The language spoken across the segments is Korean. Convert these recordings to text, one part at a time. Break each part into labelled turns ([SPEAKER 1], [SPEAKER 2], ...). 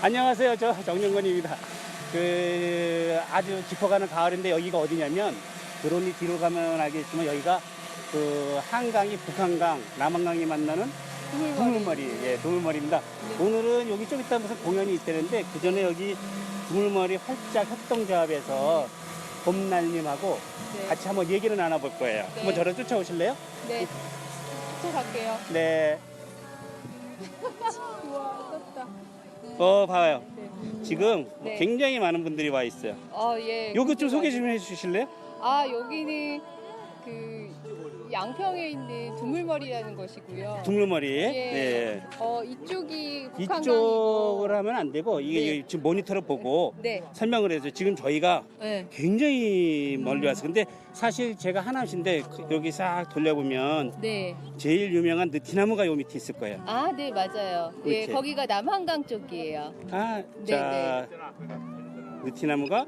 [SPEAKER 1] 안녕하세요. 저 정영건입니다. 그 아주 깊어가는 가을인데 여기가 어디냐면 드론이 뒤로 가면 알겠지만 여기가 그 한강이 북한강, 남한강이 만나는 두물머리, 예, 두물머리입니다. 오늘은 여기 좀 이따 무슨 공연이 있다는데 그 전에 여기 두물머리 활짝 협동조합에서 봄날님하고
[SPEAKER 2] 네.
[SPEAKER 1] 같이 한번 얘기를 나눠볼 거예요.
[SPEAKER 2] 네.
[SPEAKER 1] 한번 저를 쫓아오실래요?
[SPEAKER 2] 네. 쫓아갈게요.
[SPEAKER 1] 네.
[SPEAKER 2] 우와, 떴다.
[SPEAKER 1] 어, 봐요.
[SPEAKER 2] 네.
[SPEAKER 1] 지금
[SPEAKER 2] 네.
[SPEAKER 1] 굉장히 많은 분들이 와 있어요.
[SPEAKER 2] 어, 예.
[SPEAKER 1] 요거 좀 소개 좀 해주실래요?
[SPEAKER 2] 아, 여기는 그 양평에 있는 두물머리라는 것이고요.
[SPEAKER 1] 두물머리.
[SPEAKER 2] 예.
[SPEAKER 1] 네.
[SPEAKER 2] 어, 이쪽이 북한강이고.
[SPEAKER 1] 이쪽을 하면 안 되고 이게
[SPEAKER 2] 네.
[SPEAKER 1] 지금 모니터를 보고
[SPEAKER 2] 네.
[SPEAKER 1] 설명을 해서 지금 저희가
[SPEAKER 2] 네.
[SPEAKER 1] 굉장히 멀리 왔어요. 근데 사실 제가 하나씩인데 그- 여기 싹 돌려보면
[SPEAKER 2] 네.
[SPEAKER 1] 제일 유명한 느티나무가 요 밑에 있을 거예요.
[SPEAKER 2] 아, 네, 맞아요. 예,
[SPEAKER 1] 그렇지.
[SPEAKER 2] 거기가 남한강 쪽이에요.
[SPEAKER 1] 아,
[SPEAKER 2] 네,
[SPEAKER 1] 자, 느티나무가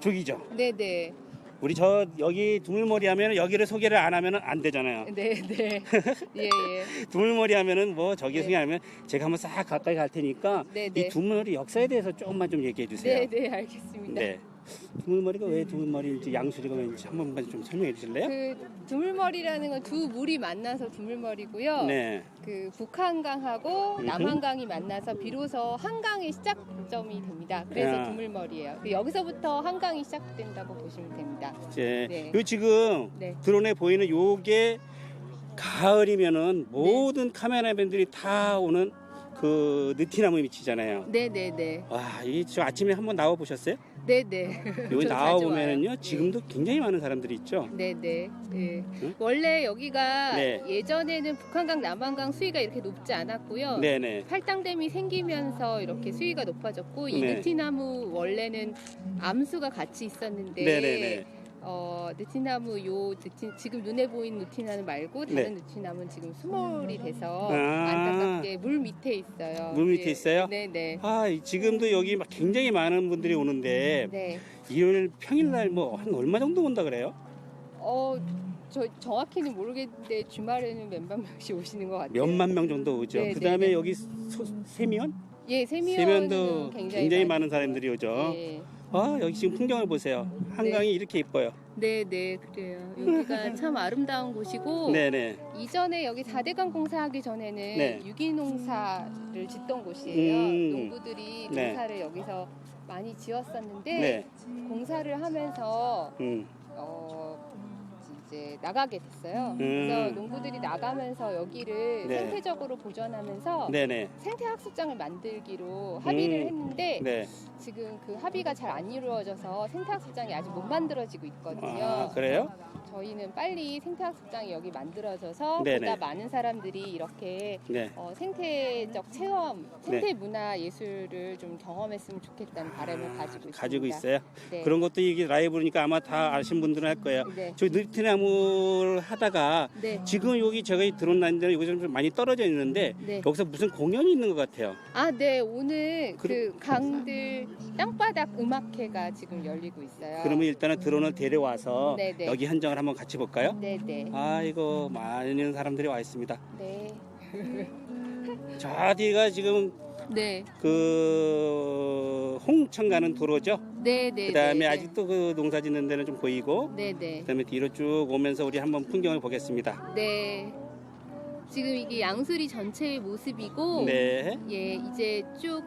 [SPEAKER 1] 저기죠.
[SPEAKER 2] 네, 네.
[SPEAKER 1] 우리 저 여기 두물머리 하면 여기를 소개를 안 하면 안 되잖아요.
[SPEAKER 2] 네, 네. 예, 예.
[SPEAKER 1] 두물머리 하면은 뭐 저기
[SPEAKER 2] 네.
[SPEAKER 1] 소개하면 제가 한번 싹 가까이 갈 테니까
[SPEAKER 2] 네,
[SPEAKER 1] 이
[SPEAKER 2] 네.
[SPEAKER 1] 두물머리 역사에 대해서 조금만 좀 얘기해 주세요.
[SPEAKER 2] 네, 네, 알겠습니다.
[SPEAKER 1] 네. 두물머리가 왜 두물머리인지 양수리가 왠지 한 번만 좀 설명해 주실래요?
[SPEAKER 2] 그 두물머리라는 건 두 물이 만나서 두물머리고요.
[SPEAKER 1] 네.
[SPEAKER 2] 그 북한강하고. 남한강이 만나서 비로소 한강의 시작점이 됩니다. 그래서
[SPEAKER 1] 야.
[SPEAKER 2] 두물머리예요. 그 여기서부터 한강이 시작된다고 보시면 됩니다.
[SPEAKER 1] 이제
[SPEAKER 2] 네.
[SPEAKER 1] 요 지금
[SPEAKER 2] 네.
[SPEAKER 1] 드론에 보이는 요게 가을이면은 모든 카메라맨들이 다 오는 그 느티나무 밑이잖아요.
[SPEAKER 2] 네, 네, 네.
[SPEAKER 1] 와, 이저 아침에 한번 나와 보셨어요?
[SPEAKER 2] 네, 네.
[SPEAKER 1] 여기
[SPEAKER 2] 저
[SPEAKER 1] 나와 보면은요. 지금도 굉장히 많은 사람들이 있죠.
[SPEAKER 2] 네, 네. 네.
[SPEAKER 1] 응?
[SPEAKER 2] 원래 여기가
[SPEAKER 1] 네.
[SPEAKER 2] 예전에는 북한강, 남한강 수위가 이렇게 높지 않았고요.
[SPEAKER 1] 네, 네.
[SPEAKER 2] 팔당댐이 생기면서 이렇게 수위가 높아졌고 이
[SPEAKER 1] 네.
[SPEAKER 2] 느티나무 원래는 암수가 같이 있었는데
[SPEAKER 1] 네, 네, 네.
[SPEAKER 2] 어, 느티나무 요 느티, 지금 눈에 보이는 느티나무 말고 다른
[SPEAKER 1] 네.
[SPEAKER 2] 느티나무는 지금 수몰이 돼서
[SPEAKER 1] 아.
[SPEAKER 2] 안타깝게 물 밑에 있어요.
[SPEAKER 1] 물 밑에
[SPEAKER 2] 예.
[SPEAKER 1] 있어요?
[SPEAKER 2] 네, 네.
[SPEAKER 1] 아, 지금도 여기 막 굉장히 많은 분들이 오는데
[SPEAKER 2] 네.
[SPEAKER 1] 일요일 평일날 뭐 한 얼마 정도 온다 그래요?
[SPEAKER 2] 어, 저 정확히는 모르겠는데 주말에는 몇만 명씩 오시는 것 같아요.
[SPEAKER 1] 몇만 명 정도 오죠.
[SPEAKER 2] 네,
[SPEAKER 1] 그 다음에
[SPEAKER 2] 네, 네.
[SPEAKER 1] 여기 소, 세면?
[SPEAKER 2] 예, 세미원은
[SPEAKER 1] 세면도
[SPEAKER 2] 굉장히,
[SPEAKER 1] 굉장히, 많은 사람들이 오죠.
[SPEAKER 2] 예.
[SPEAKER 1] 아, 여기 지금 풍경을 보세요. 한강이 이렇게 이뻐요.
[SPEAKER 2] 네, 네, 그래요. 여기가 참 아름다운 곳이고
[SPEAKER 1] 네네.
[SPEAKER 2] 이전에 여기 4대강 공사하기 전에는
[SPEAKER 1] 네.
[SPEAKER 2] 유기농사를 짓던 곳이에요.
[SPEAKER 1] 음.
[SPEAKER 2] 농부들이
[SPEAKER 1] 네.
[SPEAKER 2] 농사를 여기서 많이 지었었는데
[SPEAKER 1] 네.
[SPEAKER 2] 공사를 하면서
[SPEAKER 1] 음.
[SPEAKER 2] 어, 이제 나가게 됐어요.
[SPEAKER 1] 음.
[SPEAKER 2] 그래서 농부들이 나가면서 여기를
[SPEAKER 1] 네.
[SPEAKER 2] 생태적으로 보존하면서
[SPEAKER 1] 네네.
[SPEAKER 2] 생태학습장을 만들기로 합의를
[SPEAKER 1] 음.
[SPEAKER 2] 했는데
[SPEAKER 1] 네.
[SPEAKER 2] 지금 그 합의가 잘 안 이루어져서 생태학습장이 아직 못 만들어지고 있거든요.
[SPEAKER 1] 아, 그래요?
[SPEAKER 2] 저희는 빨리 생태학습장이 여기 만들어져서
[SPEAKER 1] 네네.
[SPEAKER 2] 보다 많은 사람들이 이렇게
[SPEAKER 1] 네.
[SPEAKER 2] 어, 생태적 체험, 생태 문화 예술을 좀 경험했으면 좋겠다는 바람을 가지고 있습니다.
[SPEAKER 1] 가지고 있어요.
[SPEAKER 2] 네.
[SPEAKER 1] 그런 것도 이게 라이브니까 아마 다 아신 분들은 할 거예요.
[SPEAKER 2] 네.
[SPEAKER 1] 저희 느티나무를 하다가
[SPEAKER 2] 네.
[SPEAKER 1] 지금 여기 제가 드론 났는데 여기 좀 많이 떨어져 있는데
[SPEAKER 2] 네.
[SPEAKER 1] 여기서 무슨 공연이 있는 것 같아요.
[SPEAKER 2] 아, 네. 오늘
[SPEAKER 1] 그
[SPEAKER 2] 강들 땅바닥 음악회가 지금 열리고 있어요.
[SPEAKER 1] 그러면 일단은 드론을 데려와서
[SPEAKER 2] 네네.
[SPEAKER 1] 여기 현장을 한번 같이 볼까요?
[SPEAKER 2] 네, 네.
[SPEAKER 1] 아이고 많은 사람들이 와 있습니다.
[SPEAKER 2] 네.
[SPEAKER 1] 저 뒤가 지금
[SPEAKER 2] 네.
[SPEAKER 1] 그 홍천 가는 도로죠.
[SPEAKER 2] 네, 네.
[SPEAKER 1] 그다음에
[SPEAKER 2] 네, 네.
[SPEAKER 1] 아직도 그 농사 짓는 데는 좀 보이고
[SPEAKER 2] 네, 네.
[SPEAKER 1] 그다음에 뒤로 쭉 오면서 우리 한번 풍경을 보겠습니다.
[SPEAKER 2] 네. 지금 이게 양수리 전체의 모습이고
[SPEAKER 1] 네.
[SPEAKER 2] 예, 이제 쭉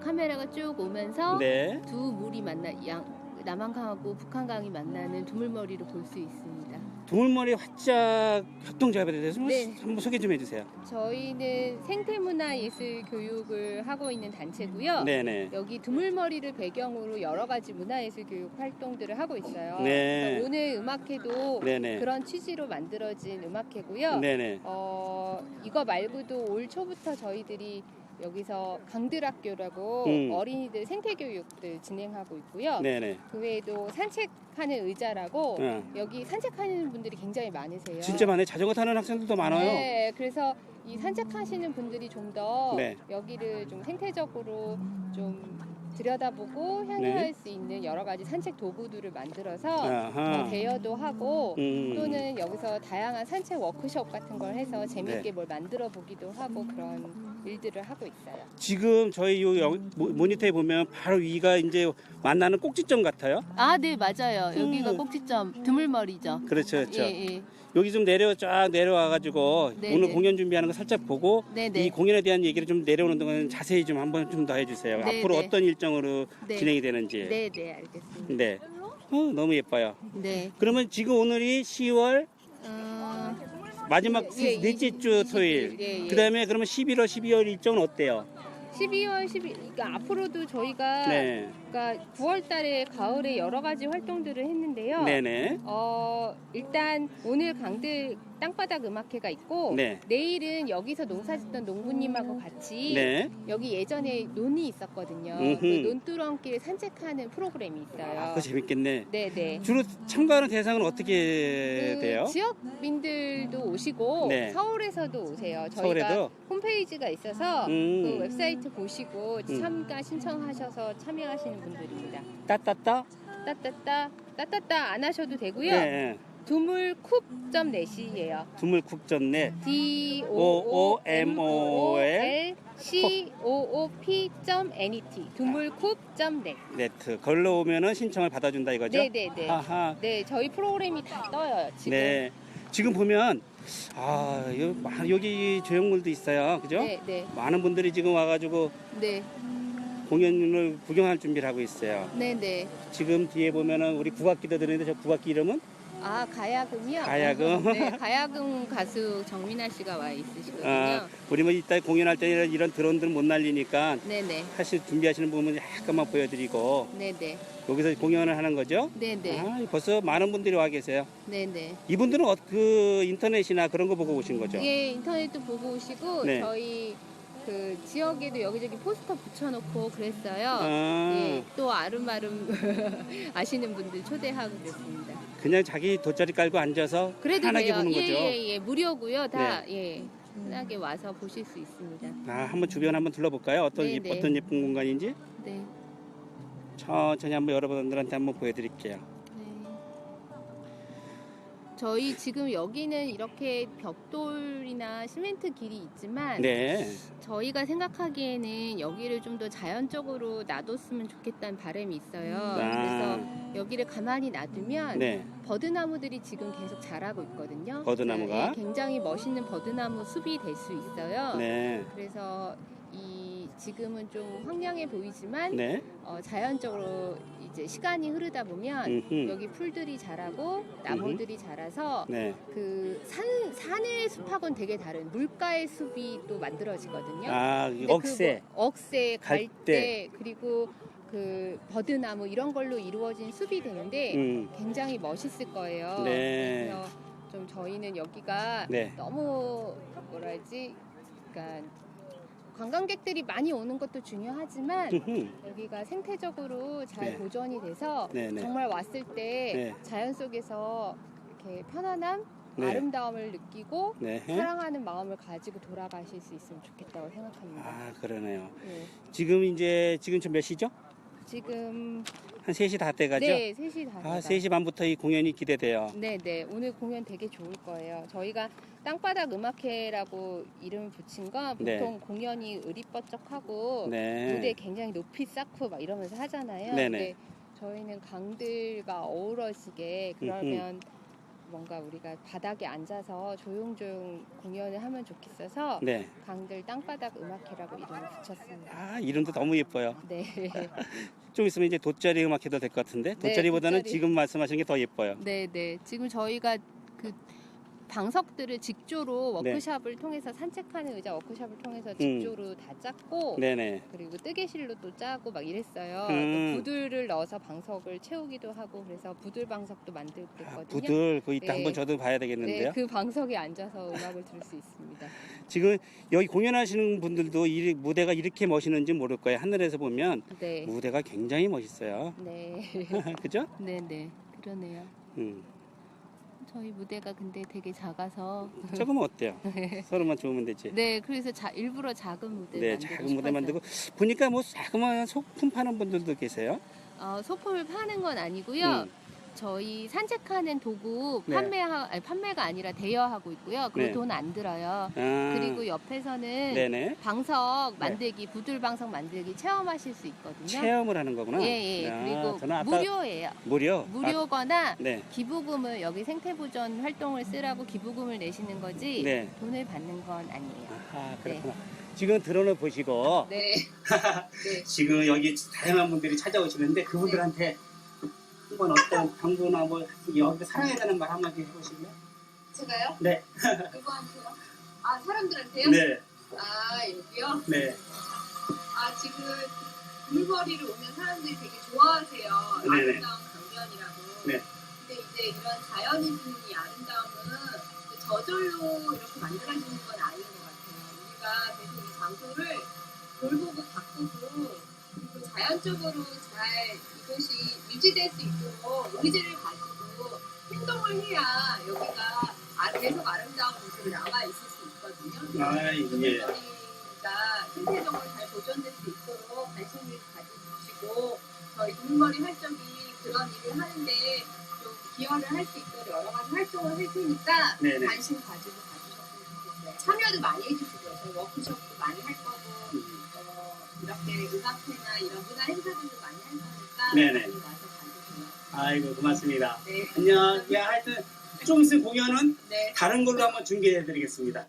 [SPEAKER 2] 카메라가 쭉 오면서
[SPEAKER 1] 네.
[SPEAKER 2] 두 물이 만나 양 남한강하고 북한강이 만나는 두물머리를 볼 수 있습니다.
[SPEAKER 1] 두물머리 활짝 협동조합에 대해서 한번
[SPEAKER 2] 네.
[SPEAKER 1] 한번 소개 좀 해주세요.
[SPEAKER 2] 저희는 생태문화예술 교육을 하고 있는 단체고요.
[SPEAKER 1] 네네.
[SPEAKER 2] 여기 두물머리를 배경으로 여러 가지 문화예술 교육 활동들을 하고 있어요.
[SPEAKER 1] 네.
[SPEAKER 2] 그래서 오늘 음악회도
[SPEAKER 1] 네네.
[SPEAKER 2] 그런 취지로 만들어진 음악회고요.
[SPEAKER 1] 네네.
[SPEAKER 2] 어, 이거 말고도 올 초부터 저희들이 여기서 강들학교라고
[SPEAKER 1] 음.
[SPEAKER 2] 어린이들 생태교육들 진행하고 있고요.
[SPEAKER 1] 네네.
[SPEAKER 2] 그 외에도 산책하는 의자라고
[SPEAKER 1] 어.
[SPEAKER 2] 여기 산책하는 분들이 굉장히 많으세요.
[SPEAKER 1] 진짜 많아요. 자전거 타는 학생들도 많아요.
[SPEAKER 2] 네, 그래서 이 산책하시는 분들이 좀 더
[SPEAKER 1] 네.
[SPEAKER 2] 여기를 좀 생태적으로 좀 들여다보고 향유할 수 있는 여러 가지 산책 도구들을 만들어서
[SPEAKER 1] 아하.
[SPEAKER 2] 뭐 대여도 하고
[SPEAKER 1] 음.
[SPEAKER 2] 또는 여기서 다양한 산책 워크숍 같은 걸 해서 재밌게
[SPEAKER 1] 네.
[SPEAKER 2] 뭘 만들어 보기도 하고 그런 일들을 하고 있어요.
[SPEAKER 1] 지금 저희 요 여- 모- 모니터에 보면 바로 위가 이제 만나는 꼭지점 같아요.
[SPEAKER 2] 아, 네, 맞아요.
[SPEAKER 1] 여기가
[SPEAKER 2] 꼭지점 드물머리죠.
[SPEAKER 1] 그렇죠, 그렇죠.
[SPEAKER 2] 예.
[SPEAKER 1] 여기 좀 내려 쫙 내려와가지고
[SPEAKER 2] 네,
[SPEAKER 1] 오늘
[SPEAKER 2] 네.
[SPEAKER 1] 공연 준비하는 거 살짝 보고
[SPEAKER 2] 네,
[SPEAKER 1] 이
[SPEAKER 2] 네.
[SPEAKER 1] 공연에 대한 얘기를 좀 내려오는 동안 자세히 좀 한번 좀 더 해주세요.
[SPEAKER 2] 네,
[SPEAKER 1] 앞으로
[SPEAKER 2] 네.
[SPEAKER 1] 어떤 일정으로
[SPEAKER 2] 네.
[SPEAKER 1] 진행이 되는지.
[SPEAKER 2] 네, 네, 알겠습니다.
[SPEAKER 1] 네. 어, 너무 예뻐요.
[SPEAKER 2] 네.
[SPEAKER 1] 그러면 지금 오늘이 10월
[SPEAKER 2] 어,
[SPEAKER 1] 마지막
[SPEAKER 2] 예,
[SPEAKER 1] 넷째
[SPEAKER 2] 이십-
[SPEAKER 1] 주
[SPEAKER 2] 이십
[SPEAKER 1] 토요일.
[SPEAKER 2] 일, 예, 예.
[SPEAKER 1] 그다음에 그러면 11월, 12월 일정은 어때요?
[SPEAKER 2] 12월 12일 그러니까 앞으로도 저희가
[SPEAKER 1] 네.
[SPEAKER 2] 그러니까 9월 달에 가을에 여러 가지 활동들을 했는데요.
[SPEAKER 1] 네네.
[SPEAKER 2] 어, 일단 오늘 강들 땅바닥 음악회가 있고
[SPEAKER 1] 네.
[SPEAKER 2] 내일은 여기서 농사짓던 농부님하고 같이
[SPEAKER 1] 네.
[SPEAKER 2] 여기 예전에 논이 있었거든요.
[SPEAKER 1] 음흠.
[SPEAKER 2] 그 논두렁길 산책하는 프로그램이 있어요.
[SPEAKER 1] 아, 그거 재밌겠네.
[SPEAKER 2] 네, 네.
[SPEAKER 1] 주로 참가하는 대상은 어떻게
[SPEAKER 2] 그
[SPEAKER 1] 돼요?
[SPEAKER 2] 지역민들도 오시고
[SPEAKER 1] 네.
[SPEAKER 2] 서울에서도 오세요. 저희가
[SPEAKER 1] 서울에도?
[SPEAKER 2] 홈페이지가 있어서
[SPEAKER 1] 음.
[SPEAKER 2] 그 웹사이트 보시고
[SPEAKER 1] 음.
[SPEAKER 2] 참가 신청하셔서 참여하시는 분들입니다.
[SPEAKER 1] 따따따?
[SPEAKER 2] 따따따 따따따 안 하셔도 되고요.
[SPEAKER 1] 네.
[SPEAKER 2] 두물쿱.net이에요.
[SPEAKER 1] 두물쿡전네.
[SPEAKER 2] D O
[SPEAKER 1] O
[SPEAKER 2] M O L C O O P .net 두물쿱.net.
[SPEAKER 1] 네트. 걸러 오면은 신청을 받아준다 이거죠?
[SPEAKER 2] 네, 네, 네.
[SPEAKER 1] 아하.
[SPEAKER 2] 네, 저희 프로그램이 다 떠요. 지금.
[SPEAKER 1] 네. 지금 보면 아 여- 여기 조형물도 있어요, 그죠?
[SPEAKER 2] 네, 네.
[SPEAKER 1] 많은 분들이 지금 와가지고
[SPEAKER 2] 네.
[SPEAKER 1] 공연을 구경할 준비를 하고 있어요.
[SPEAKER 2] 네, 네.
[SPEAKER 1] 지금 뒤에 보면은 우리 국악기도 들리는데 저 국악기 이름은
[SPEAKER 2] 아, 가야금이요?
[SPEAKER 1] 가야금.
[SPEAKER 2] 네, 가야금 가수 정민아 씨가 와 있으시거든요.
[SPEAKER 1] 아, 우리 뭐 이따 공연할 때 이런, 이런 드론들 못 날리니까
[SPEAKER 2] 네, 네.
[SPEAKER 1] 사실 준비하시는 부분 약간만 보여드리고
[SPEAKER 2] 네, 네.
[SPEAKER 1] 여기서 공연을 하는 거죠.
[SPEAKER 2] 네, 네.
[SPEAKER 1] 아, 벌써 많은 분들이 와 계세요.
[SPEAKER 2] 네, 네.
[SPEAKER 1] 이분들은 어, 그 인터넷이나 그런 거 보고 오신 거죠?
[SPEAKER 2] 예, 인터넷도 보고 오시고
[SPEAKER 1] 네.
[SPEAKER 2] 저희 그 지역에도 여기저기 포스터 붙여놓고 그랬어요.
[SPEAKER 1] 아,
[SPEAKER 2] 예, 또 아름아름 아시는 분들 초대하고 그랬습니다.
[SPEAKER 1] 그냥 자기 돗자리 깔고 앉아서
[SPEAKER 2] 그래도
[SPEAKER 1] 편하게
[SPEAKER 2] 돼요.
[SPEAKER 1] 보는
[SPEAKER 2] 예,
[SPEAKER 1] 거죠. 네.
[SPEAKER 2] 예, 예, 무료고요. 다 예, 편하게 와서 보실 수 있습니다.
[SPEAKER 1] 아, 한번 주변 한번 둘러볼까요? 어떤
[SPEAKER 2] 네,
[SPEAKER 1] 예-
[SPEAKER 2] 네.
[SPEAKER 1] 어떤 예쁜 공간인지
[SPEAKER 2] 네.
[SPEAKER 1] 천천히 한번 여러분들한테 한번 보여드릴게요.
[SPEAKER 2] 네. 저희 지금 여기는 이렇게 벽돌이나 시멘트 길이 있지만
[SPEAKER 1] 네,
[SPEAKER 2] 저희가 생각하기에는 여기를 좀 더 자연적으로 놔뒀으면 좋겠다는 바람이 있어요.
[SPEAKER 1] 아.
[SPEAKER 2] 그래서 여기를 가만히 놔두면
[SPEAKER 1] 네,
[SPEAKER 2] 버드나무들이 지금 계속 자라고 있거든요.
[SPEAKER 1] 버드나무가?
[SPEAKER 2] 네, 굉장히 멋있는 버드나무 숲이 될 수 있어요.
[SPEAKER 1] 네,
[SPEAKER 2] 그래서 이 지금은 좀 황량해 보이지만
[SPEAKER 1] 네.
[SPEAKER 2] 어, 자연적으로 이제 시간이 흐르다 보면
[SPEAKER 1] 음흠.
[SPEAKER 2] 여기 풀들이 자라고 나무들이 자라서
[SPEAKER 1] 네,
[SPEAKER 2] 그 산, 산의 숲하고는 되게 다른 물가의 숲이 또 만들어지거든요.
[SPEAKER 1] 아,
[SPEAKER 2] 근데
[SPEAKER 1] 억새.
[SPEAKER 2] 그 뭐- 억새,
[SPEAKER 1] 갈대.
[SPEAKER 2] 갈대, 그리고 그 버드나무 이런 걸로 이루어진 숲이 되는데
[SPEAKER 1] 음,
[SPEAKER 2] 굉장히 멋있을 거예요.
[SPEAKER 1] 네.
[SPEAKER 2] 그래서 좀 저희는 여기가
[SPEAKER 1] 네.
[SPEAKER 2] 너무 뭐라 하지? 그러니까 관광객들이 많이 오는 것도 중요하지만. 여기가 생태적으로 잘
[SPEAKER 1] 네.
[SPEAKER 2] 보존이 돼서
[SPEAKER 1] 네, 네.
[SPEAKER 2] 정말 왔을 때
[SPEAKER 1] 네.
[SPEAKER 2] 자연 속에서 이렇게 편안함,
[SPEAKER 1] 네.
[SPEAKER 2] 아름다움을 느끼고
[SPEAKER 1] 네.
[SPEAKER 2] 사랑하는 마음을 가지고 돌아가실 수 있으면 좋겠다고 생각합니다.
[SPEAKER 1] 아, 그러네요.
[SPEAKER 2] 네.
[SPEAKER 1] 지금 이제 지금 몇 시죠?
[SPEAKER 2] 지금
[SPEAKER 1] 한 3시 다 돼가죠?
[SPEAKER 2] 네 3시 다
[SPEAKER 1] 아,
[SPEAKER 2] 돼가요.
[SPEAKER 1] 3시 반부터 이 공연이 기대돼요.
[SPEAKER 2] 네, 네. 오늘 공연 되게 좋을 거예요. 저희가 땅바닥 음악회라고 이름을 붙인 건
[SPEAKER 1] 네.
[SPEAKER 2] 보통 공연이 의리뻐쩍하고
[SPEAKER 1] 네.
[SPEAKER 2] 무대 굉장히 높이 쌓고 막 이러면서 하잖아요.
[SPEAKER 1] 네네.
[SPEAKER 2] 근데 저희는 강들과 어우러지게 그러면 뭔가 우리가 바닥에 앉아서 조용조용 공연을 하면 좋겠어서
[SPEAKER 1] 네.
[SPEAKER 2] 강들 땅바닥 음악회라고 이름을 붙였습니다.
[SPEAKER 1] 아, 이름도 너무 예뻐요.
[SPEAKER 2] 네.
[SPEAKER 1] 좀 있으면 이제 돗자리 음악 해도 될 것 같은데
[SPEAKER 2] 네,
[SPEAKER 1] 돗자리보다는
[SPEAKER 2] 돗자리.
[SPEAKER 1] 지금 말씀하신 게 더 예뻐요.
[SPEAKER 2] 네, 네. 지금 저희가 그 방석들을 직조로
[SPEAKER 1] 네.
[SPEAKER 2] 워크샵을 통해서 산책하는 의자 워크샵을 통해서 직조로 다 짰고
[SPEAKER 1] 음. 네네.
[SPEAKER 2] 그리고 뜨개실로 또 짜고 막 이랬어요.
[SPEAKER 1] 음.
[SPEAKER 2] 또 부들을 넣어서 방석을 채우기도 하고 그래서 부들 방석도 만들고
[SPEAKER 1] 아. 부들 그 이따
[SPEAKER 2] 네.
[SPEAKER 1] 한번 저도 봐야 되겠는데요.
[SPEAKER 2] 네, 그 방석에 앉아서 음악을 들을 수 있습니다.
[SPEAKER 1] 지금 여기 공연하시는 분들도 이 무대가 이렇게 멋있는지 모를 거예요. 하늘에서 보면
[SPEAKER 2] 네.
[SPEAKER 1] 무대가 굉장히 멋있어요.
[SPEAKER 2] 네.
[SPEAKER 1] 그죠?
[SPEAKER 2] 네, 네. 그러네요.
[SPEAKER 1] 음.
[SPEAKER 2] 저희 무대가 근데 되게 작아서
[SPEAKER 1] 조금은 어때요? 서로만 좋으면 되지.
[SPEAKER 2] 네 그래서 자, 일부러 작은 무대
[SPEAKER 1] 네, 작은 무대. 만들고 보니까 뭐 자그마한 소품 파는 분들도 계세요.
[SPEAKER 2] 어, 소품을 파는 건 아니고요.
[SPEAKER 1] 음.
[SPEAKER 2] 저희 산책하는 도구
[SPEAKER 1] 네.
[SPEAKER 2] 판매하 아니, 판매가 아니라 대여하고 있고요. 그리고
[SPEAKER 1] 네.
[SPEAKER 2] 돈안 들어요.
[SPEAKER 1] 아,
[SPEAKER 2] 그리고 옆에서는
[SPEAKER 1] 네네
[SPEAKER 2] 방석 만들기, 부들 방석 만들기 체험하실 수 있거든요.
[SPEAKER 1] 체험을 하는 거구나.
[SPEAKER 2] 예, 예.
[SPEAKER 1] 아,
[SPEAKER 2] 그리고
[SPEAKER 1] 아까
[SPEAKER 2] 무료예요.
[SPEAKER 1] 무료.
[SPEAKER 2] 무료거나
[SPEAKER 1] 아, 네.
[SPEAKER 2] 기부금을 여기 생태보전 활동을 쓰라고 기부금을 내시는 거지
[SPEAKER 1] 네.
[SPEAKER 2] 돈을 받는 건 아니에요.
[SPEAKER 1] 아 그렇구나. 지금 드론을 보시고
[SPEAKER 2] 네. 네.
[SPEAKER 1] 지금 여기 다양한 분들이 찾아오시는데 그분들한테 한번 어떤 광고나 뭐 여기 사랑해야 되는 말 한마디 해보실래요?
[SPEAKER 2] 제가요?
[SPEAKER 1] 네.
[SPEAKER 2] 누구한테요? 아 사람들한테요?
[SPEAKER 1] 네.
[SPEAKER 2] 아 여기요?
[SPEAKER 1] 네.
[SPEAKER 2] 아 지금 물거리를 오면 사람들이 되게 좋아하세요.
[SPEAKER 1] 네네.
[SPEAKER 2] 아름다운 강변이라고.
[SPEAKER 1] 네.
[SPEAKER 2] 근데 이제 이런 자연이 주는 이 아름다움은 저절로 이렇게 만들어지는 건 아닌 것 같아요. 우리가 계속 이 장소를 돌보고 그리고 자연적으로 잘 이곳이 유지될 수 있도록 의지를 가지고 행동을 해야 여기가 아- 계속 아름다운 모습을 남아 있을 수 있거든요.
[SPEAKER 1] 아 예.
[SPEAKER 2] 동물머리가 생태적으로 잘 보존될 수 있도록 관심을 가져주시고 저희 동물머리 활동이 그런 일을 하는데 좀 기여를 할 수 있도록 여러 가지 활동을 할 테니까
[SPEAKER 1] 네네.
[SPEAKER 2] 관심 가지고 가주셨으면 좋겠어요. 참여도 많이 해주시고요. 저희 워크숍도 많이 할 어, 이렇게 음악회나 이런 문화 행사들도 많이 할 거니까
[SPEAKER 1] 네네.
[SPEAKER 2] 많이 와서 봐주세요.
[SPEAKER 1] 아이고 고맙습니다.
[SPEAKER 2] 네.
[SPEAKER 1] 안녕. 야 하여튼 좀 있으면 공연은
[SPEAKER 2] 네.
[SPEAKER 1] 다른 걸로 한번 중계해 드리겠습니다.